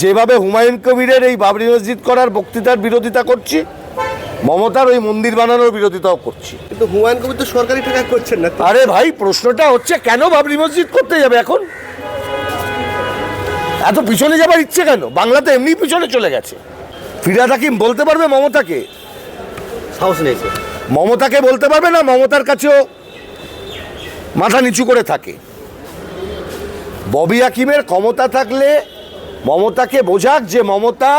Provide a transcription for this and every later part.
যেভাবে হুমায়ুন কবিরের এই বাবরি মসজিদ করার বক্তৃতার বিরোধিতা করছি মমতার ওই মন্দির বানানোর বিরোধিতাও করছি। কিন্তু হুমায়ুন কবির তো সরকারি টাকা করছেন না তো। আরে ভাই প্রশ্নটা হচ্ছে কেন বাবরি মসজিদ করতে যাবে এখন? এত পিছনে যাবার ইচ্ছে কেন? বাংলাতে এমনি পিছনে চলে গেছে। ফিরাদ হাকিম বলতে পারবে মমতাকে? সাহস নেই মমতাকে বলতে পারবে না মমতার কাছেও মাথা নিচু করে থাকে? ববি হাকিমের ক্ষমতা থাকলে মমতাকে বোঝাক যে মমতা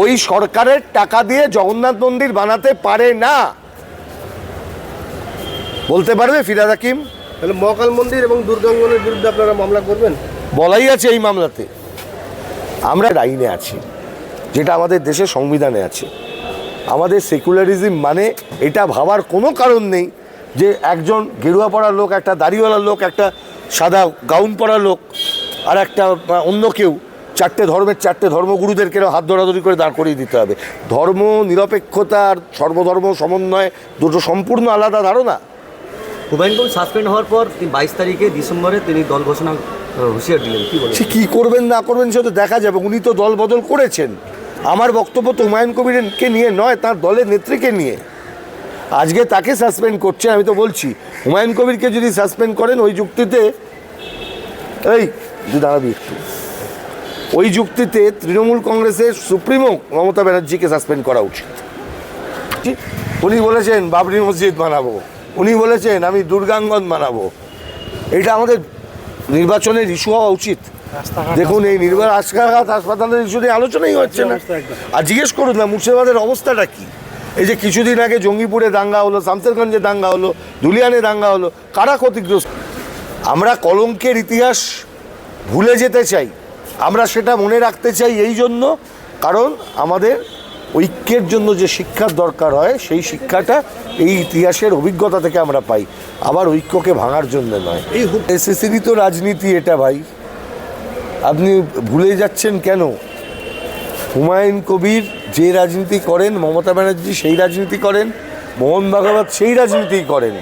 ওই সরকারের টাকা দিয়ে জগন্নাথ মন্দির বানাতে পারে না। বলতে পারবে ফিরাদ হাকিম? তাহলে মহাকাল মন্দির এবং দুর্গাঙ্গনের বিরুদ্ধে আপনারা মামলা করবেন? বলাই আছে এই মামলাতে। আমরা আইনে আছি যেটা আমাদের দেশের সংবিধানে আছে। আমাদের সেকুলারিজম মানে এটা ভাবার কোনো কারণ নেই যে একজন গেরুয়া পড়া লোক একটা দাড়িওয়ালা লোক একটা সাদা গাউন পরা লোক আর একটা অন্য কেউ চারটে ধর্মের চারটে ধর্মগুরুদেরকে হাত ধরাধরি করে দাঁড় করিয়ে দিতে হবে। ধর্ম নিরপেক্ষতা আর সর্বধর্ম সমন্বয় দুটো সম্পূর্ণ আলাদা ধারণা। হুমায়ুন কবির সাসপেন্ড হওয়ার পর তিনি বাইশ তারিখে ডিসেম্বরে তিনি দল ঘোষণা হুঁশিয়ার দিলেন। কি বলেন? কী করবেন না করবেন সে তো দেখা যাবে। উনি তো দল বদল করেছেন। আমার বক্তব্য তো হুমায়ুন কবিরকে নিয়ে নয় তার দলের নেত্রীকে নিয়ে। আজকে তাকে সাসপেন্ড করছেন আমি তো বলছি। হুমায়ুন কবিরকে যদি সাসপেন্ড করেন ওই যুক্তিতে এই দাঁড়াবি একটু। ওই যুক্তিতে তৃণমূল কংগ্রেসের সুপ্রিমো মমতা ব্যানার্জিকে সাসপেন্ড করা উচিত। উনি বলেছেন বাবরি মসজিদ বানাবো। উনি বলেছেন আমি দুর্গাঙ্গন বানাবো। এটা আমাদের নির্বাচনের ইস্যু হওয়া উচিত। দেখুন এই নির্বাচন রাস্তাঘাট হাসপাতালের ইস্যু নিয়ে আলোচনাই হচ্ছে না। আর জিজ্ঞেস করুন না মুর্শিদাবাদের অবস্থাটা কি? এই যে কিছুদিন আগে জঙ্গিপুরে দাঙ্গা হলো শামসেরগঞ্জে দাঙ্গা হলো দুলিয়ানে দাঙ্গা হলো কারা ক্ষতিগ্রস্ত? আমরা কলঙ্কের ইতিহাস ভুলে যেতে চাই। আমরা সেটা মনে রাখতে চাই এই জন্য কারণ আমাদের ঐক্যের জন্য যে শিক্ষার দরকার হয় সেই শিক্ষাটা এই ইতিহাসের অভিজ্ঞতা থেকে আমরা পাই। আবার ঐক্যকে ভাঙার জন্য নয়। এই এসএসসিরই তো রাজনীতি এটা ভাই। আপনি ভুলে যাচ্ছেন কেন? হুমায়ুন কবির যে রাজনীতি করেন মমতা ব্যানার্জি সেই রাজনীতি করেন মোহন ভাগবত সেই রাজনীতি করেন।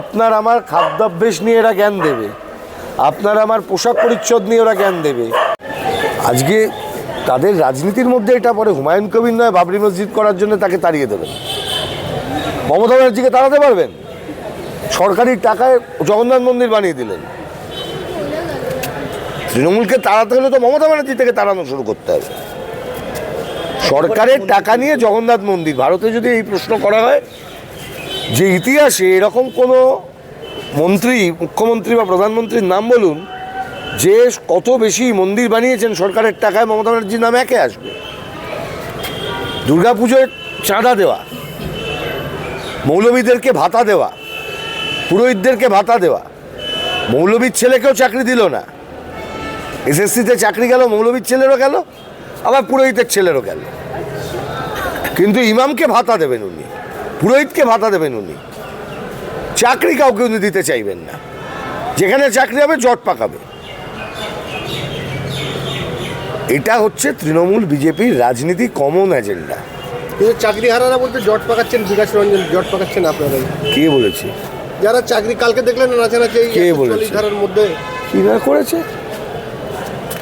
আপনার আমার খাদ্যাভ্যাস নিয়ে এরা জ্ঞান দেবে। আপনার আমার পোশাক পরিচ্ছদ নিয়ে ওরা জ্ঞান দেবে। আজকে তাদের রাজনীতির মধ্যে এটা পরে হুমায়ুন কবির নয়, বাবরি মসজিদ করার জন্য তাকে তাড়িয়ে দেবেন। মমতা ব্যানার্জিকে তাড়াতে পারবেন? সরকারি টাকায় জগন্নাথ মন্দির বানিয়ে দিলেন। তৃণমূলকে তাড়াতে হলে তো মমতা ব্যানার্জি থেকে তাড়ানো শুরু করতে হবে। সরকারের টাকা নিয়ে জগন্নাথ মন্দির, ভারতে যদি এই প্রশ্ন করা হয় যে ইতিহাসে এরকম কোনো মন্ত্রী, মুখ্যমন্ত্রী বা প্রধানমন্ত্রীর নাম বলুন, যে কত বেশি মন্দির বানিয়েছেন সরকারের টাকায়, মমতা ব্যানার্জির নাম একে আসবে। দুর্গাপুজোয় চাঁদা দেওয়া মৌলবীদেরকে ভাতা দেওয়া, পুরোহিতদেরকে ভাতা দেওয়া মৌলবীর ছেলেকেও চাকরি দিল না। এসএসসিতে চাকরি গেল মৌলবীর ছেলেরও গেল, আবার পুরোহিতের ছেলেরও গেল। কিন্তু ইমামকে ভাতা দেবেন উনি, পুরোহিতকে ভাতা দেবেন উনি। চাকরি কাউকে উনি দিতে চাইবেন না। যেখানে চাকরি হবে জট পাকাবে। এটা হচ্ছে তৃণমূল বিজেপির রাজনীতি কমন এজেন্ডা কিন্তু চাকরি হারারা বলতে জট পাকাচ্ছেন বিকাশ রঞ্জন জট পাকাচ্ছেন আপনারা। কে বলেছে? যারা চাকরি কালকে দেখলেন না নাচানাচি কে বলেছে? ধারার মধ্যে। কি না করেছে?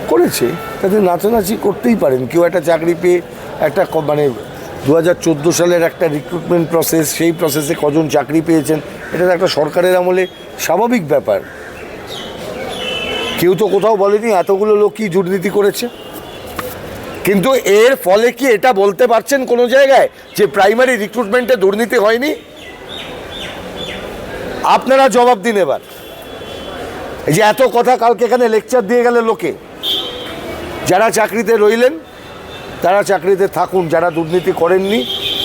করেছে। তাদের নাচানাচি করতেই পারেন। কেউ একটা চাকরি পেয়ে একটা মানে দু হাজার চোদ্দ সালের একটা রিক্রুটমেন্ট প্রসেস সেই প্রসেসে কজন চাকরি পেয়েছেন, এটা তো একটা সরকারের আমলে স্বাভাবিক ব্যাপার। কেউ তো কোথাও বলেনি এতগুলো লোক কি দুর্নীতি করেছে। কিন্তু এর ফলে কি এটা বলতে পারছেন কোনো জায়গায় যে প্রাইমারি রিক্রুটমেন্টে দুর্নীতি হয়নি? আপনারা জবাব দিন এবার। এই যে এত কথা কালকে এখানে লেকচার দিয়ে গেলে লোকে। যারা চাকরিতে রইলেন তারা চাকরিতে থাকুন, যারা দুর্নীতি করেননি,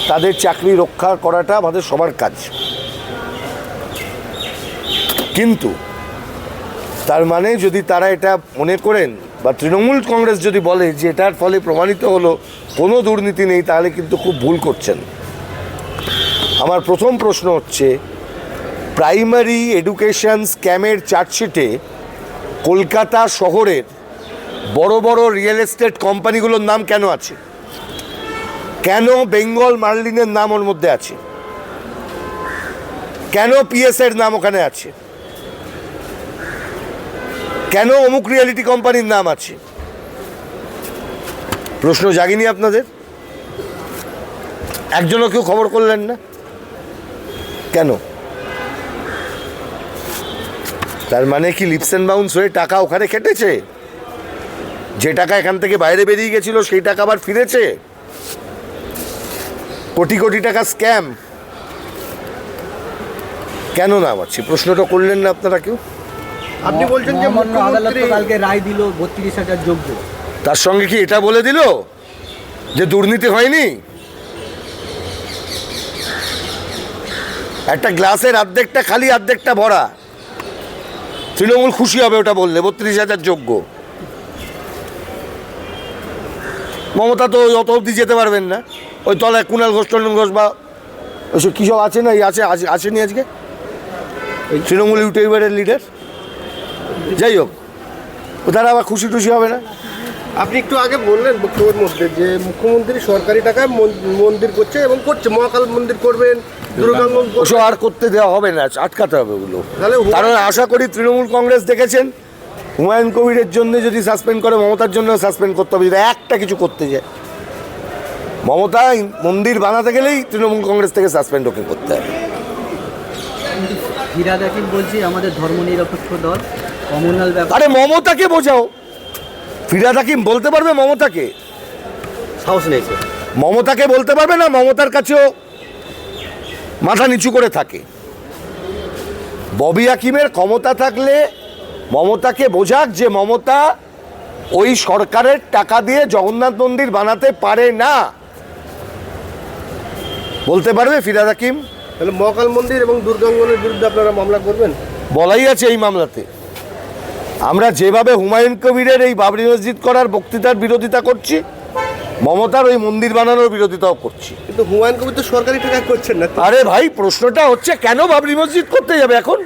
তাদের চাকরি রক্ষা করাটা আমাদের সবার কাজ। কিন্তু তার মানে যদি তারা এটা মনে করেন বা তৃণমূল কংগ্রেস যদি বলে যে এটার ফলে প্রমাণিত হলো কোনো দুর্নীতি নেই, তাহলে কিন্তু খুব ভুল করছেন। আমার প্রথম প্রশ্ন হচ্ছে, প্রাইমারি এডুকেশন স্ক্যামের চার্জশিটে কলকাতা শহরের বড় বড় রিয়েল এস্টেট কোম্পানিগুলোর নাম কেন আছে? কেন বেঙ্গল মার্লিনের নাম ওর মধ্যে আছে? কেন পিএস এর নাম ওখানে আছে? কেন অমুক রিয়ালিটি কোম্পানির নাম আছে? প্রশ্ন জাগিনি আপনাদের? একজনও কেউ খবর করলেন না? কেন? তার মানে কি লিপস অ্যান্ড বাউন্স হয়ে টাকা ওখানে খেটেছে? যে টাকা এখান থেকে বাইরে বেরিয়ে গেছিল সেই টাকা আবার ফিরেছে? কোটি কোটি টাকা স্ক্যাম। কেন নাম আছে প্রশ্নটা করলেন না আপনারা কেউ? আপনি বলছেন যে আদালত তো কালকে রায় দিল বত্রিশ হাজার যোগ্য। তার সঙ্গে কি এটা বলে দিল? যে দুর্নীতি হয়নি? একটা গ্লাসের অর্ধেকটা খালি অর্ধেকটা ভরা। তৃণমূল খুশি হবে ওটা বললে বত্রিশ হাজার যোগ্য। মমতা তো অত অবধি যেতে পারবেন না। ওই তলায় কুণাল ঘোষ টন্ডন ঘোষ বা ওইসব কী সব আছে না এই আছে আসেনি আজকে? এই তৃণমূল ইউটিউবারের লিডার যাই হোক তারা আবার খুশি টুশি হবে না। আপনি একটু আগে বললেন বক্তব্যের মধ্যে যে মুখ্যমন্ত্রী সরকারি টাকায় মন- মন্দির করছে এবং করছে মহাকাল মন্দির করবেন দুর্গাঙ্গন। আর করতে দেওয়া হবে না আটকাতে হবে ওগুলো। কারণ আশা করি তৃণমূল কংগ্রেস দেখেছেন হুমায়ুন কবিরের জন্য যদি সাসপেন্ড করে মমতার জন্য সাসপেন্ড করতে হবে। যদি একটা কিছু করতে যায় মমতা মন্দির বানাতে গেলেই তৃণমূল কংগ্রেস থেকে সাসপেন্ড ওকে করতে হবে। ফিরাদ বলছি আমাদের ধর্মনিরপেক্ষ দল কমনাল ব্যাপার। আরে মমতাকে বোঝাও। ফিরাদ হাকিম বলতে পারবে মমতাকে? সাহস নেই মমতাকে বলতে পারবে না? মমতার কাছেও মাথা নিচু করে থাকে। ববি হাকিমের ক্ষমতা থাকলে মমতাকে বোঝাক যে মমতা ওই সরকারের টাকা দিয়ে জগন্নাথ মন্দির বানাতে পারে না। বলতে পারবে ফিরাদ হাকিম? তাহলে মহাকাল মন্দির এবং দুর্গাঙ্গনের বিরুদ্ধে আপনারা মামলা করবেন? বলাই আছে এই মামলাতে। আমরা যেভাবে হুমায়ুন কবিরের এই বাবরি মসজিদ করার বক্তৃতার বিরোধিতা করছি মমতার ওই মন্দির বানানোর বিরোধিতাও করছি। কিন্তু হুমায়ুন কবির তো সরকারি টাকায় করছেন না। আরে ভাই প্রশ্নটা হচ্ছে কেন বাবরি মসজিদ করতে যাবে এখন?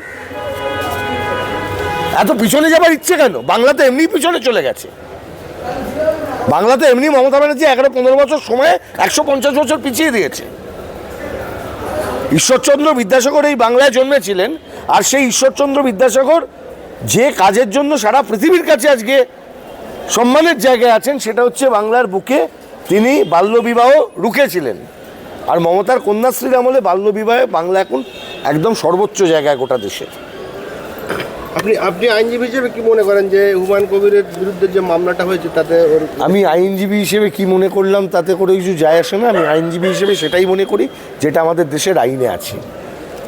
এত পিছনে যাবার ইচ্ছে কেন? বাংলাতে এমনি পিছনে চলে গেছে। বাংলাতে এমনি মমতা ব্যানার্জি এগারো পনেরো বছর সময়ে একশো পঞ্চাশ বছর পিছিয়ে দিয়েছে। ঈশ্বরচন্দ্র বিদ্যাসাগর এই বাংলায় জন্মেছিলেন, আর সেই ঈশ্বরচন্দ্র বিদ্যাসাগর যে কাজের জন্য সারা পৃথিবীর কাছে আজকে সম্মানের জায়গায় আছেন, সেটা হচ্ছে বাংলার বুকে তিনি বাল্যবিবাহ রুখেছিলেন। আর মমতার কন্যাশ্রীর আমলে বাল্যবিবাহে বাংলা এখন একদম সর্বোচ্চ জায়গায় গোটা দেশে। আপনি আপনি আইনজীবী হিসেবে কি মনে করেন যে হুমায়ুন কবিরের বিরুদ্ধে যে মামলাটা হয়েছে, তাতে আমি আইনজীবী হিসেবে কি মনে করলাম, তাতে করে কিছু যায় আসে না। আমি আইনজীবী হিসেবে সেটাই মনে করি, যেটা আমাদের দেশের আইনে আছে,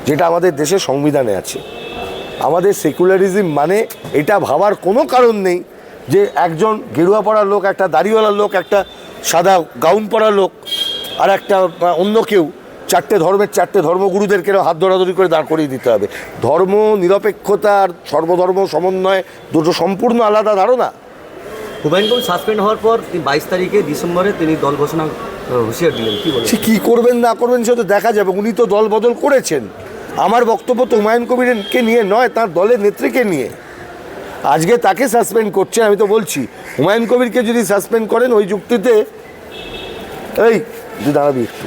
যেটা আমাদের দেশের সংবিধানে আছে। আমাদের সেকুলারিজম মানে এটা ভাবার কোনো কারণ নেই যে একজন গেরুয়া পড়া লোক, একটা দাড়িওয়ালা লোক, একটা সাদা গাউন পরা লোক, আর একটা অন্য কেউ চারটে ধর্মের চারটে ধর্মগুরুদেরকে হাত ধরাধরি করে দাঁড় করিয়ে দিতে হবে। ধর্ম নিরপেক্ষতা আর সর্বধর্ম সমন্বয় দুটো সম্পূর্ণ আলাদা ধারণা। হুমায়ুন কবির সাসপেন্ড হওয়ার পর তিনি বাইশ তারিখে ডিসেম্বরে তিনি দল ঘোষণা হুঁশিয়ার দিলেন। কি বলেন? কী করবেন না করবেন সে তো দেখা যাবে। উনি তো দল বদল করেছেন। আমার বক্তব্য তো হুমায়ুন কবিরকে নিয়ে নয় তার দলের নেত্রীকে নিয়ে। আজকে তাকে সাসপেন্ড করছে আমি তো বলছি। হুমায়ুন কবিরকে যদি সাসপেন্ড করেন ওই যুক্তিতে এই দাঁড়াবি একটু।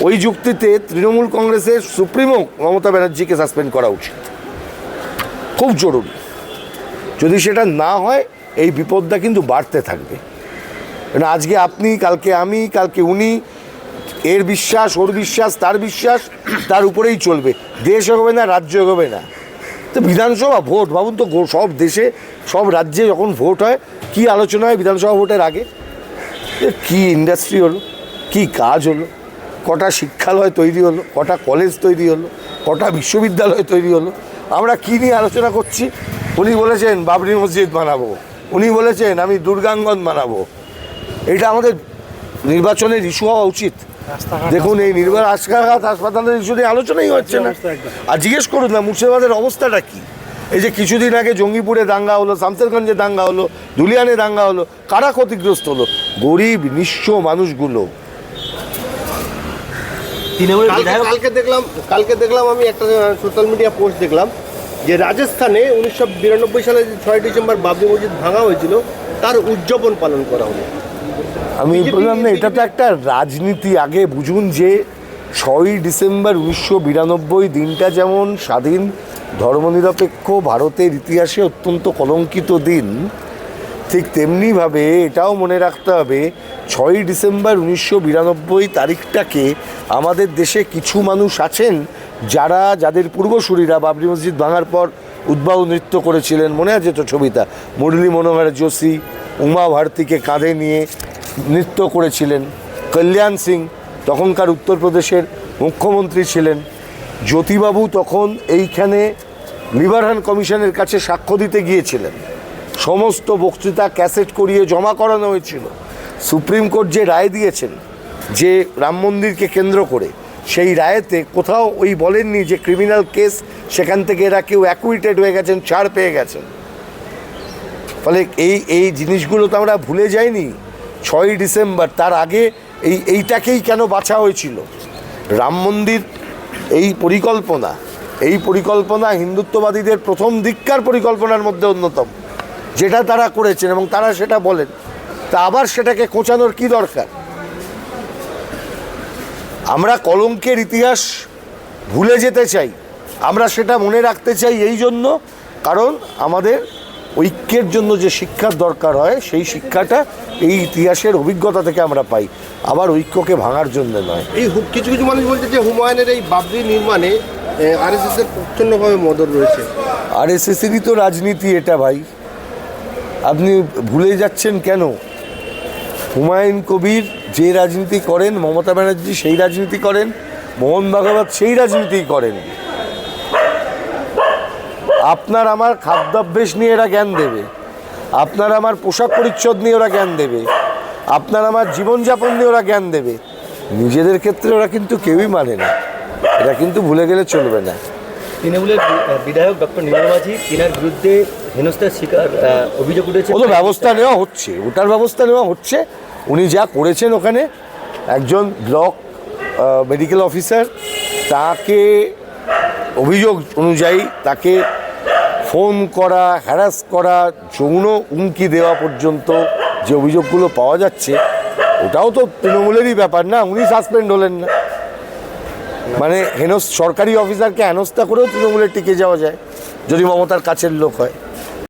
ওই যুক্তিতে তৃণমূল কংগ্রেসের সুপ্রিমো মমতা ব্যানার্জিকে সাসপেন্ড করা উচিত। খুব জরুরি। যদি সেটা না হয়, এই বিপদটা কিন্তু বাড়তে থাকবে। আজকে আপনি, কালকে আমি, কালকে উনি, এর বিশ্বাস, ওর বিশ্বাস, তার বিশ্বাস, তার উপরেই চলবে। দেশ এগোবে না, রাজ্য এগোবে না। তো বিধানসভা ভোট, ভাবুন তো সব দেশে, সব রাজ্যে যখন ভোট হয়, কি আলোচনা হয় বিধানসভা ভোটের আগে? কি ইন্ডাস্ট্রি হলো? কি কাজ হলো? কটা শিক্ষালয় তৈরি হলো কটা কলেজ তৈরি হলো কটা বিশ্ববিদ্যালয় তৈরি হলো আমরা কী নিয়ে আলোচনা করছি? উনি বলেছেন বাবরি মসজিদ বানাবো। উনি বলেছেন আমি দুর্গাঙ্গন বানাবো। এটা আমাদের নির্বাচনের ইস্যু হওয়া উচিত। দেখুন এই নির্বাচন রাস্তাঘাট হাসপাতালের ইস্যু নিয়ে আলোচনাই হচ্ছে না। আর জিজ্ঞেস করুন না মুর্শিদাবাদের অবস্থাটা কি? এই যে কিছুদিন আগে জঙ্গিপুরে দাঙ্গা হলো শামসেরগঞ্জে দাঙ্গা হলো ধুলিয়ানে দাঙ্গা হলো কারা ক্ষতিগ্রস্ত হলো? গরিব নিঃস্ব মানুষগুলো। তৃণমূলের কালকে বিধায়ক কালকে দেখলাম কালকে দেখলাম আমি একটা সোশ্যাল মিডিয়া পোস্ট দেখলাম যে রাজস্থানে উনিশশো বিরানব্বই সালে যে ছয় ডিসেম্বর বাবরি মসজিদ ভাঙা হয়েছিল তার উদযাপন পালন করা হলো। আমি বললাম না এটা তো একটা রাজনীতি। আগে বুঝুন যে ছয়ই ডিসেম্বর উনিশশো বিরানব্বই দিনটা যেমন স্বাধীন ধর্মনিরপেক্ষ ভারতের ইতিহাসে অত্যন্ত কলঙ্কিত দিন ঠিক তেমনিভাবে এটাও মনে রাখতে হবে, ছয়ই ডিসেম্বর উনিশশো বিরানব্বই তারিখটাকে আমাদের দেশে কিছু মানুষ আছেন যারা, যাদের পূর্বসূরীরা বাবরি মসজিদ ভাঙার পর উদ্বাহ নৃত্য করেছিলেন। মনে আছে তো ছবিটা? মুরলী মনোহর যোশী, উমা ভারতীকে কাঁধে নিয়ে নৃত্য করেছিলেন। কল্যাণ সিং তখনকার উত্তরপ্রদেশের মুখ্যমন্ত্রী ছিলেন। জ্যোতিবাবু তখন এইখানে লিবারহান কমিশনের কাছে সাক্ষ্য দিতে গিয়েছিলেন। সমস্ত বক্তৃতা ক্যাসেট করিয়ে জমা করানো হয়েছিল। সুপ্রিম কোর্ট যে রায় দিয়েছেন, যে রাম মন্দিরকে কেন্দ্র করে, সেই রায়েতে কোথাও ওই বলেননি যে ক্রিমিনাল কেস সেখান থেকে এরা কেউ অ্যাকুইটেড হয়ে গেছেন, ছাড় পেয়ে গেছেন। ফলে এই এই জিনিসগুলো তো আমরা ভুলে যাইনি। ছয়ই ডিসেম্বর, তার আগে এই, এইটাকেই কেন বাছা হয়েছিল? রাম মন্দির, এই পরিকল্পনা এই পরিকল্পনা হিন্দুত্ববাদীদের প্রথম দিককার পরিকল্পনার মধ্যে অন্যতম। যেটা তারা করেছেন এবং তারা সেটা বলেন তা আবার সেটাকে কোচানোর কি দরকার? আমরা কলঙ্কের ইতিহাস ভুলে যেতে চাই আমরা সেটা মনে রাখতে চাই এই জন্য কারণ আমাদের ঐক্যের জন্য যে শিক্ষার দরকার হয় সেই শিক্ষাটা এই ইতিহাসের অভিজ্ঞতা থেকে আমরা পাই আবার ঐক্যকে ভাঙার জন্য নয়। এই কিছু কিছু মানুষ বলছে যে হুমায়ুনের এই বাবরি নির্মাণে আরএসএস এর প্রচন্ডভাবে মদত রয়েছে। আর এস এসএসেরই তো রাজনীতি এটা ভাই। আপনি ভুলে যাচ্ছেন কেন? হুমায়ুন কবির যে রাজনীতি করেন, মমতা ব্যানার্জি সেই রাজনীতি করেন, মোহন ভাগবত সেই রাজনীতি করেন। আপনার আমার খাদ্যাভ্যাস নিয়ে এরা জ্ঞান দেবে। আপনার আমার পোশাক পরিচ্ছদ নিয়ে ওরা জ্ঞান দেবে। আপনার আমার জীবনযাপন নিয়ে ওরা জ্ঞান দেবে। নিজেদের ক্ষেত্রে ওরা কিন্তু কেউই মানে না। এটা কিন্তু ভুলে গেলে চলবে না। তৃণমূলের বিধায়ক ডক্টর মাঝি, তিনার বিরুদ্ধে হেনস্থার শিকার অভিযোগ উঠেছে। ও তো ব্যবস্থা নেওয়া হচ্ছে, ওটার ব্যবস্থা নেওয়া হচ্ছে। উনি যা করেছেন ওখানে, একজন ব্লক মেডিকেল অফিসার, তাকে অভিযোগ অনুযায়ী তাকে ফোন করা, হ্যারাস করা, যৌন হুমকি দেওয়া পর্যন্ত যে অভিযোগগুলো পাওয়া যাচ্ছে, ওটাও তো তৃণমূলেরই ব্যাপার না, উনি সাসপেন্ড হলেন না। মানে হেনস সরকারি অফিসারকে হেনস্থা করেও তৃণমূলের টিকে যাওয়া যায়, যদি মমতার কাছের লোক হয়।